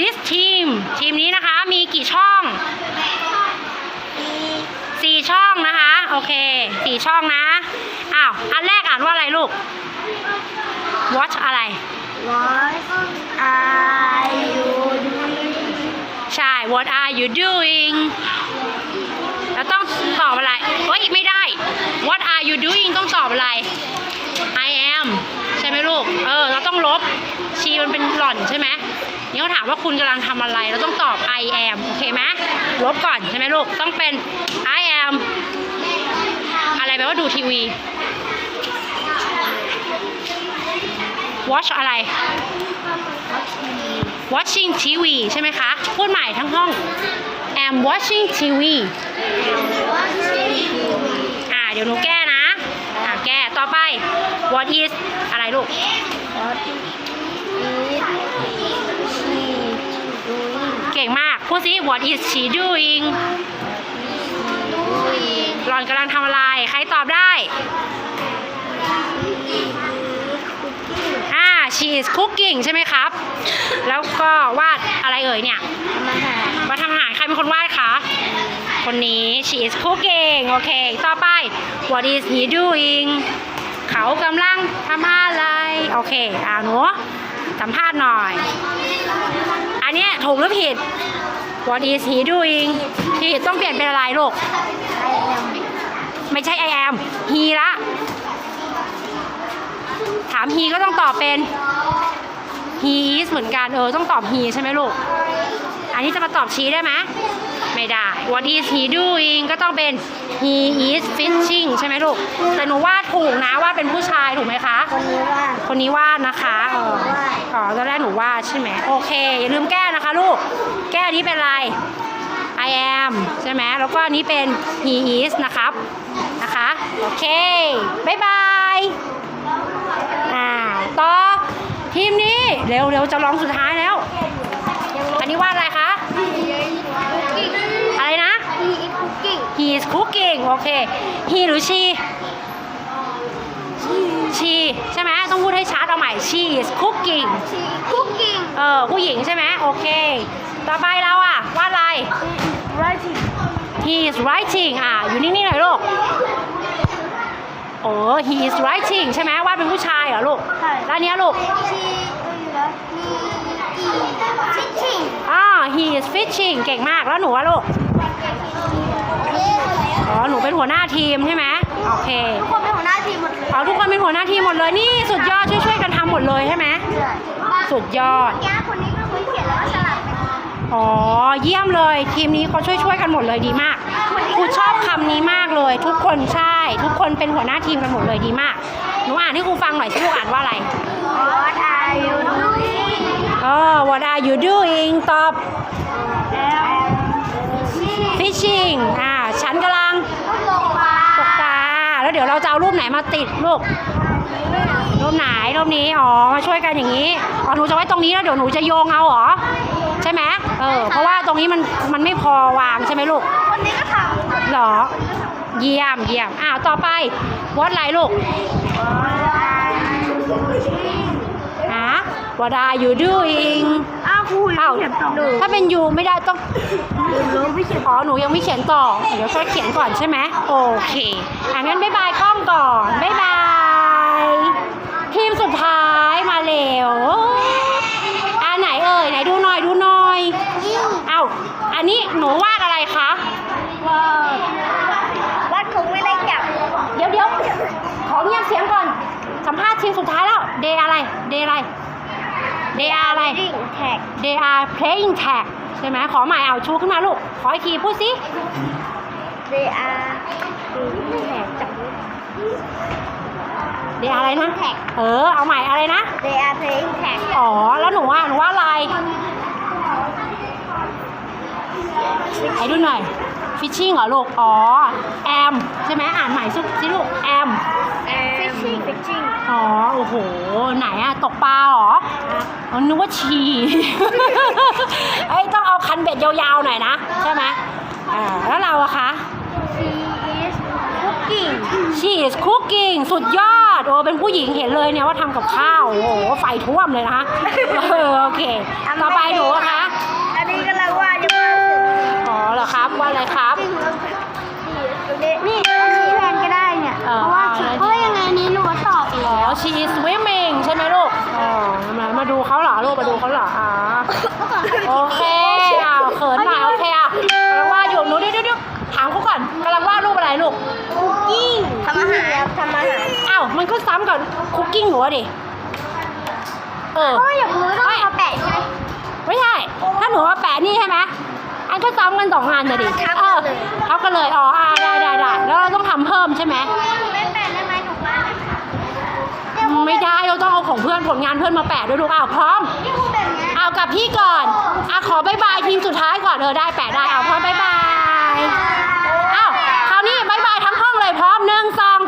this team ทีมนี้นะคะมีกี่ช่องสี่ช่องนะคะ โอเคสี่ช่องนะ อ้าว อันแรกอ่านว่าอะไรลูก watch อะไร What are you doing ใช่ what are you doing แล้วต้องตอบอะไรเฮ้ยไม่ได้ what are you doing ต้องตอบอะไร I am ใช่ไหมลูก เออ เราต้องลบชีมันเป็นหล่อนใช่ไหม นี่เขาถามว่าคุณกำลังทำอะไร เราต้องตอบ I am โอเคไหมลบก่อนใช่ไหมลูก ต้องเป็น I am อะไรแปลว่าดูทีวี watch อะไร watching TV ใช่ไหมคะ พูดใหม่ทั้งห้อง am watching TV อ่าเดี๋ยวหนูแก้นะ อ่าแก้ต่อไป what is อะไรลูก What is ก่งมากพูดสิ what is she doing หล่อนกำลังทำอะไร ใครตอบได้อ่า she is cooking ใช่ไหมครับ แล้วก็วาดอะไรเอ่ยเนี่ยมาหามาทำอาหารใครเป็นคนวาดคะคนนี้ she is cooking โอเค ต่อไป what is he doing เขากำลังทำอะไร โอเค อ่าหนูสัมภาษณ์หน่อย เนี้ยถูกหรือผิด what is he doing ผิดต้องเปลี่ยนเป็นอะไรลูก ไม่ใช่ I am he ละ ถาม he ก็ต้องตอบเป็น he is เหมือนกัน เออ ต้องตอบ he ใช่ไหมลูก อันนี้จะมาตอบชี้ได้ไหม ไม่ได้ what is he doing ก็ต้องเป็น he is fishing ใช่ไหมลูก แต่หนูวาดถูกนะวาดเป็นผู้ชายถูกไหมคะ คนนี้ว่าคนนี้วาดนะคะเออวาดอ๋อตอนแรกหนูวาดใช่ไหมโอเค อย่าลืมแก้นะคะลูก แก้อันนี้เป็นอะไร I am ใช่ไหมแล้วก็อันนี้เป็น he is นะครับ นะคะ โอเค บ๊ายบายอ่าต่อทีมนี้ เร็วเร็วจะลองสุดท้ายแล้ว อันนี้วาดอะไรคะ อะไรนะ He is cooking he is cooking โอเค he หรือ she she ใช่ไหมต้องพูดให้ชัดเอาใหม่ she is cooking She is cooking เออผู้หญิงใช่ไหมโอเค ต่อไปเราอะวาดอะไร writing he is writing อะอยู่นิ่งๆหน่อยลูกโอ้ he is writing ใช่ไหมวาดเป็นผู้ชายเหรอลูกใช่ แล้วอันเนี้ยลูก She is teaching อ่า he is fishing เก่งมากแล้วหนูอะลูก อ๋อหนูเป็นหัวหน้าทีมใช่ไหมโอเคทุกคนเป็นหัวหน้าทีมหมดเลยอ๋อทุกคนเป็นหัวหน้าทีมหมดเลยนี่สุดยอดช่วยๆกันทำหมดเลยใช่ไหมสุดยอดย่าคนนี้เป็นคนเขียนแล้วก็สลับไปอ๋อเยี่ยมเลยทีมนี้เขาช่วยๆกันหมดเลยดีมากครูชอบคำนี้มากเลย ทุกคนใช่ ทุกคนเป็นหัวหน้าทีมกันหมดเลยดีมากหนูอ่านให้ครูฟังหน่อยสิลูกอ่านว่าอะไร What are you doing เออ what are you doing ตอบ She fishing อ่า ฉันกำลังลงมาตกปลาแล้วเดี๋ยวเราจะเอารูปไหนมาติดลูกรูปไหนรูปนี้อ๋อมาช่วยกันอย่างนี้อ๋อหนูจะไว้ตรงนี้แล้วเดี๋ยวหนูจะโยงเอาเหรอใช่ไหมเออเพราะว่าตรงนี้มันมันไม่พอวางใช่ไหมลูกคนนี้ก็ทำเหรอเยี่ยมเยี่ยมอ้าวต่อไปวอดอะไรลูกฮะ What are you doing อ้าว ครูอ้าวเขียนต่อถ้าเป็น you ไม่ได้ต้องหนูไม่เขียนอ๋อหนูยังไม่เขียนต่อ เดี๋ยวค่อยเขียนก่อนใช่ไหมโอเคอะงั้นบ๊ายบายกล้องก่อนบ๊ายบายทีมสุดท้ายมาเร็วอ่าไหนเอ่ยไหนดูหน่อยดูหน่อยเอ้าอันนี้หนูวาดอะไรคะว่าวัดคงไม่ได้จับเดี๋ยวเดี๋ยวขอเงียบเสียงก่อนสัมภาษณ์ทีมสุดท้ายแล้วเดย์อะไรเดย์อะไร เดย์อะไรดิ่งแท็ก They are playing tag ใช่ไหมขอใหม่เอาชูขึ้นมาลูก ขออีกทีพูดสิ they are แท็กจับ They are อะไรนะแท็กเออ เอาใหม่อะไรนะ they are playing tag อ๋อ แล้วหนูว่าหนูว่าอะไรไอ้ดูหน่อย fishing เหรอลูก อ๋อ am ใช่ไหมอ่านใหม่สิสิลูก am fishing fishing อ๋อ โอ้โห ไหนอะตกปลาเหรออ๋อนึกว่าชีเอ้ย ต้องเอาคันเบ็ดยาวๆหน่อยนะ ใช่ไหมอ่าแล้วเราอะคะ she is cooking she is cooking สุดยอด โอ้เป็นผู้หญิงเห็นเลยเนี่ยว่าทำกับข้าว โอ้โห ไฟท่วมเลยนะคะเออโอเคต่อไ swimming ใช่ไหมลูกอ๋อมามาดูเขาเหรอลูกมาดูเขาเหรออ๋อโอเคอะเขินหน่อยโอเคอะกำลังวาอยู่หนูเดี๋ยวเดี๋วถามเขาก่อนกำลังวาดรูปอะไรลูกคุกกิ้งทำอาหารทำอาหารอ้าวมันก็ซ้ำกับคุกกิ้งหนูอะดิเออก็อย่ากรู้ต้องมาแปะใช่ไหมไม่ใช่ถ้าหนูมาแปะนี่ใช่ไหมอันก็ซ้ำกันสองงานเลยดิเออทัากันเลยอ๋อได้ได้ได้แล้วเราต้องทำเพิ่มใช่ไหม ไม่ได้เราต้องเอาของเพื่อนผลงานเพื่อนมาแปะด้วยลูกอ้าวพร้อม เอากับพี่ก่อนอะขอบายบายทีมสุดท้ายก่อนเออได้แปะได้เอาพร้อมบายบายอ้าวคราวนี้บายบายทั้งห้องเลยพร้อมหนึ่งสอง